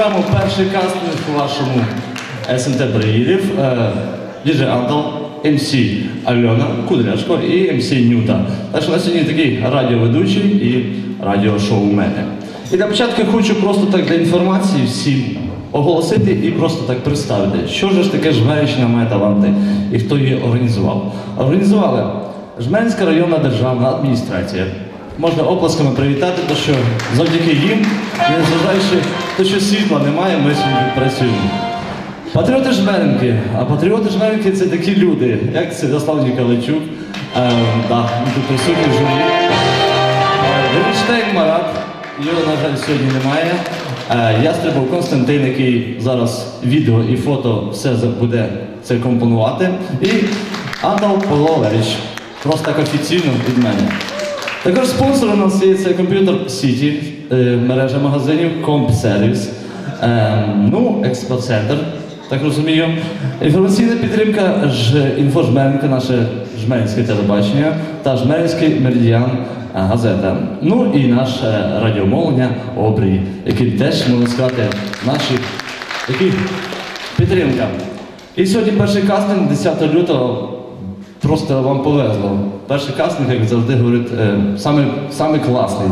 відкриваємо перший кастинг у вашому СНТ Браїлів. Е, Діджей Антал, МС Альона Кудряшко і МС Нюта. Так що на сьогодні такий радіоведучий і радіошоумене. І для початку хочу просто так для інформації всім оголосити і просто так представити, що ж таке Жмерична має таланти і хто її організував. Організували Жменська районна державна адміністрація. Можна оплесками привітати, то що завдяки їм, незважаючи те, що світла немає, ми сьогодні працюємо. Патріоти Жмеринки. А патріоти Жмеринки це такі люди, як Святослав Ніколайчук, е, да, він тут присутній журі. Е, Марат, його, на жаль, сьогодні немає. Е, Ястребов Константин, який зараз відео і фото все буде це компонувати. І Антал Павло Просто так офіційно від мене. Також спонсором у нас є це комп'ютер Сіті, е, мережа магазинів, Компсервіс, е, ну, експоцентр, так розумію. Інформаційна підтримка інфожменка, наше жменське телебачення та жменський меридіан е, газета. Ну і наше радіомовлення Обрій, який теж можна сказати наші підтримка. І сьогодні перший кастинг 10 лютого. Просто вам повезло. Перший кастинг, як завжди говорить, е, саме, саме класний.